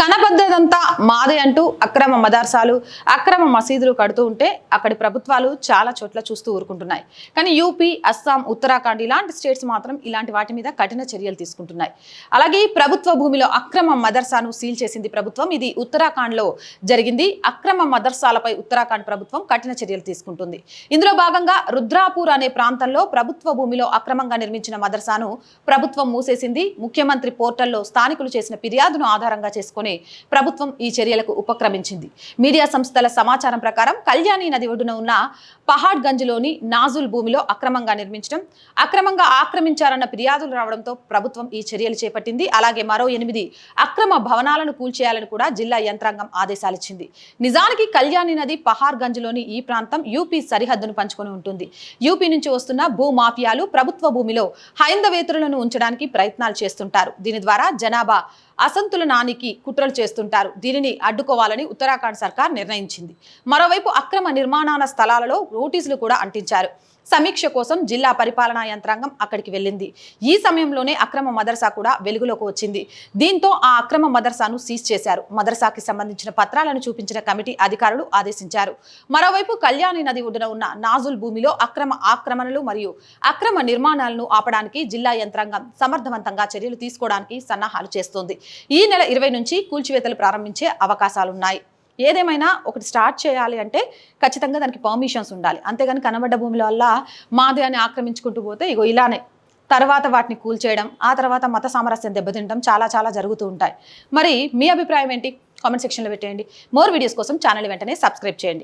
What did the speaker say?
కనబద్దదంతా మాదే అంటూ అక్రమ మదర్సాలు అక్రమ మసీదులు కడుతూ ఉంటే అక్కడి ప్రభుత్వాలు చాలా చోట్ల చూస్తూ ఊరుకుంటున్నాయి. కానీ యూపీ అస్సాం ఉత్తరాఖండ్ ఇలాంటి స్టేట్స్ మాత్రం ఇలాంటి వాటి మీద కఠిన చర్యలు తీసుకుంటున్నాయి. అలాగే ప్రభుత్వ భూమిలో అక్రమ మదర్సాను సీల్ చేసింది ప్రభుత్వం. ఇది ఉత్తరాఖండ్లో జరిగింది. అక్రమ మదర్సాలపై ఉత్తరాఖండ్ ప్రభుత్వం కఠిన చర్యలు తీసుకుంటుంది. ఇందులో భాగంగా రుద్రాపూర్ అనే ప్రాంతంలో ప్రభుత్వ భూమిలో అక్రమంగా నిర్మించిన మదర్సాను ప్రభుత్వం మూసేసింది. ముఖ్యమంత్రి పోర్టల్లో స్థానికులు చేసిన ఫిర్యాదును ఆధారంగా చేసుకుని ప్రభుత్వం ఈ చర్యలకు ఉపక్రమించింది. మీడియా సంస్థల సమాచారం ప్రకారం కళ్యాణి నది ఒడ్డున ఉన్న పహాడ్ గంజ్లోని నాజుల్ భూమిలో అక్రమంగా నిర్మించడం అక్రమంగా ఆక్రమించారన్న ఫిర్యాదులు రావడంతో ప్రభుత్వం ఈ చర్యలు చేపట్టింది. అలాగే మరో ఎనిమిది అక్రమ భవనాలను కూల్చేయాలని కూడా జిల్లా యంత్రాంగం ఆదేశాలిచ్చింది నిజానికి కళ్యాణి నది పహార్ గంజ్లోని ఈ ప్రాంతం యూపీ సరిహద్దును పంచుకొని ఉంటుంది. యూపీ నుంచి వస్తున్న భూమాఫియాలు ప్రభుత్వ భూమిలో హైందవేతరులను ఉంచడానికి ప్రయత్నాలు చేస్తుంటారు. దీని ద్వారా జనాభా అసంతులనానికి కుట్రలు చేస్తుంటారు. దీనిని అడ్డుకోవాలని ఉత్తరాఖండ్ సర్కార్ నిర్ణయించింది. మరోవైపు అక్రమ నిర్మాణాల స్థలాలలో నోటీసులు కూడా అంటించారు. సమీక్ష కోసం జిల్లా పరిపాలనా యంత్రాంగం అక్కడికి వెళ్ళింది. ఈ సమయంలోనే అక్రమ మదర్సా కూడా వెలుగులోకి వచ్చింది. దీంతో ఆ అక్రమ మదర్సాను సీజ్ చేశారు. మదర్సాకి సంబంధించిన పత్రాలను చూపించిన కమిటీ అధికారులు ఆదేశించారు. మరోవైపు కళ్యాణి నది ఒడ్డున ఉన్న నాజుల్ భూమిలో అక్రమ ఆక్రమణలు మరియు అక్రమ నిర్మాణాలను ఆపడానికి జిల్లా యంత్రాంగం సమర్థవంతంగా చర్యలు తీసుకోవడానికి సన్నాహాలు చేస్తోంది. ఈ నెల ఇరవై నుంచి కూల్చివేతలు ప్రారంభించే అవకాశాలున్నాయి. ఏదేమైనా ఒకటి స్టార్ట్ చేయాలి అంటే ఖచ్చితంగా దానికి పర్మిషన్స్ ఉండాలి. అంతేగాని కనబడ్డ భూముల వల్ల మాది ఆక్రమించుకుంటూ పోతే ఇగో ఇలానే. తర్వాత వాటిని కూల్చేయడం ఆ తర్వాత మత సామరస్యం దెబ్బతింటం చాలా చాలా జరుగుతూ ఉంటాయి. మరి మీ అభిప్రాయం ఏంటి? కామెంట్ సెక్షన్లో పెట్టేయండి. మోర్ వీడియోస్ కోసం ఛానల్ వెంటనే సబ్స్క్రైబ్ చేయండి.